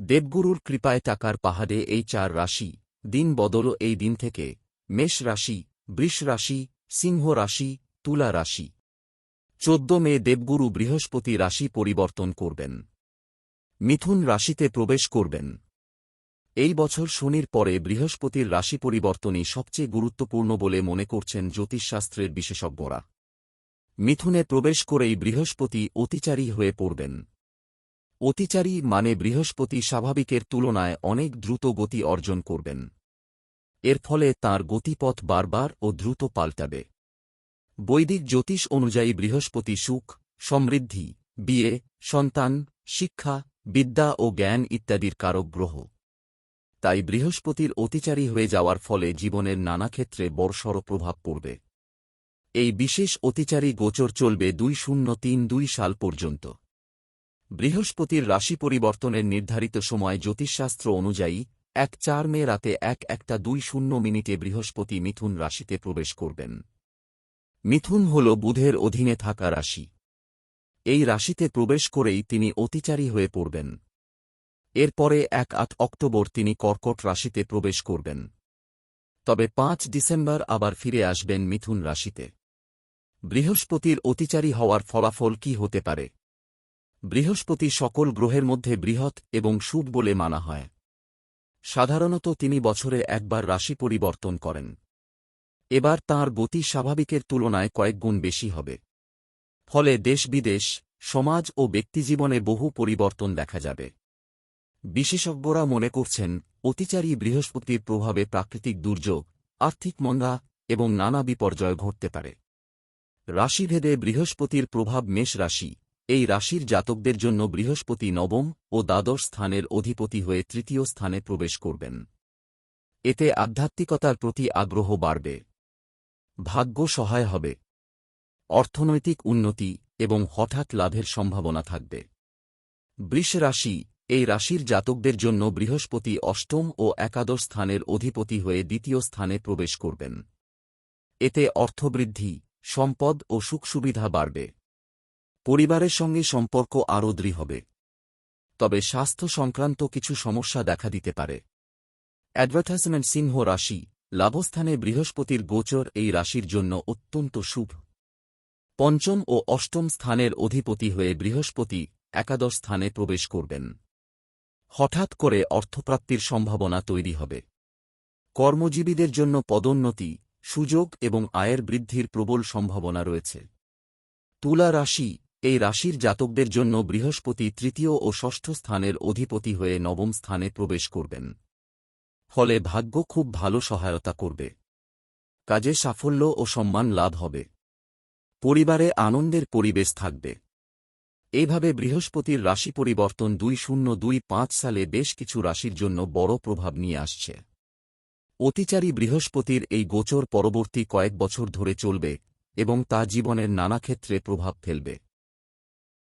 দেবগুরুর কৃপায় টাকার পাহাড়ে এই চার রাশি, দিন বদল এই দিন থেকে, মেষ রাশি, বৃষ রাশি, সিংহ রাশি, তুলা রাশি। চোদ্দ মে দেবগুরু বৃহস্পতি রাশি পরিবর্তন করবেন। মিথুন রাশিতে প্রবেশ করবেন। এই বছর শনির পরে বৃহস্পতির রাশি পরিবর্তনই সবচেয়ে গুরুত্বপূর্ণ বলে মনে করছেন জ্যোতিষশাস্ত্রের বিশেষজ্ঞরা। মিথুনে প্রবেশ করেই বৃহস্পতি অতিচারী হয়ে পড়বেন। অতিচারী মানে বৃহস্পতি স্বাভাবিকের তুলনায় অনেক দ্রুত গতি অর্জন করবেন। এর ফলে তার গতিপথ বারবার ও দ্রুত পাল্টাবে। বৈদিক জ্যোতিষ অনুযায়ী বৃহস্পতি সুখ, সমৃদ্ধি, বিয়ে, সন্তান, শিক্ষা, বিদ্যা ও জ্ঞান ইত্যাদির কারক গ্রহ। তাই বৃহস্পতির অতিচারী হয়ে যাওয়ার ফলে জীবনের নানা ক্ষেত্রে বড়সড় প্রভাব পড়বে। এই বিশেষ অতিচারী গোচর চলবে দুই শূন্য তিন দুই সাল পর্যন্ত। বৃহস্পতির রাশি পরিবর্তনের নির্ধারিত সময় জ্যোতিষশাস্ত্র অনুযায়ী, এক চার মে রাতে এক একটা দুই শূন্য মিনিটে বৃহস্পতি মিথুন রাশিতে প্রবেশ করবেন। মিথুন হল বুধের অধীনে থাকা রাশি। এই রাশিতে প্রবেশ করেই তিনি অতিচারী হয়ে পড়বেন। এরপরে এক আট অক্টোবর তিনি কর্কট রাশিতে প্রবেশ করবেন। তবে পাঁচ ডিসেম্বর আবার ফিরে আসবেন মিথুন রাশিতে। বৃহস্পতির অতিচারী হওয়ার ফলাফল কি হতে পারে? বৃহস্পতি সকল গ্রহের মধ্যে বৃহৎ এবং শুভ বলে মানা হয়। সাধারণত তিনি বছরে একবার রাশি পরিবর্তন করেন। এবার তাঁর গতি স্বাভাবিকের তুলনায় কয়েক গুণ বেশি হবে। ফলে দেশ বিদেশ সমাজ ও ব্যক্তিজীবনে বহু পরিবর্তন দেখা যাবে। বিশেষজ্ঞরা মনে করছেন, অতিচারী বৃহস্পতির প্রভাবে প্রাকৃতিক দুর্যোগ, আর্থিক মন্দা এবং নানা বিপর্যয় ঘটতে পারে। রাশিভেদে বৃহস্পতির প্রভাব মেষ রাশি। এই রাশির জাতকদের জন্য বৃহস্পতি নবম ও দ্বাদশ স্থানের অধিপতি হয়ে তৃতীয় স্থানে প্রবেশ করবেন। এতে আধ্যাত্মিকতার প্রতি আগ্রহ বাড়বে। ভাগ্য সহায় হবে। অর্থনৈতিক উন্নতি এবং হঠাৎ লাভের সম্ভাবনা থাকবে। বৃষ রাশি, এই রাশির জাতকদের জন্য বৃহস্পতি অষ্টম ও একাদশ স্থানের অধিপতি হয়ে দ্বিতীয় স্থানে প্রবেশ করবেন। এতে অর্থবৃদ্ধি, সম্পদ ও সুখ সুবিধা বাড়বে। পরিবারের সঙ্গে সম্পর্ক আরও দৃঢ় হবে। তবে স্বাস্থ্য সংক্রান্ত কিছু সমস্যা দেখা দিতে পারে। অ্যাডভার্টাইজমেন্ট সিংহ রাশি, লাভস্থানে বৃহস্পতির গোচর এই রাশির জন্য অত্যন্ত শুভ। পঞ্চম ও অষ্টম স্থানের অধিপতি হয়ে বৃহস্পতি একাদশ স্থানে প্রবেশ করবেন। হঠাৎ করে অর্থপ্রাপ্তির সম্ভাবনা তৈরি হবে। কর্মজীবীদের জন্য পদোন্নতি, সুযোগ এবং আয়ের বৃদ্ধির প্রবল সম্ভাবনা রয়েছে। তুলা রাশি এই রাশির জাতকদের জন্য বৃহস্পতি তৃতীয় ও ষষ্ঠ স্থানের অধিপতি হয়ে নবম স্থানে প্রবেশ করবেন। ফলে ভাগ্য খুব ভালো সহায়তা করবে। কাজে সাফল্য ও সম্মান লাভ হবে। পরিবারে আনন্দের পরিবেশ থাকবে। এইভাবে বৃহস্পতির রাশি পরিবর্তন দুই শূন্য দুই পাঁচ সালে বেশ কিছু রাশির জন্য বড় প্রভাব নিয়ে আসছে। অতিচারী বৃহস্পতির এই গোচর পরবর্তী কয়েক বছর ধরে চলবে এবং তা জীবনের নানা ক্ষেত্রে প্রভাব ফেলবে।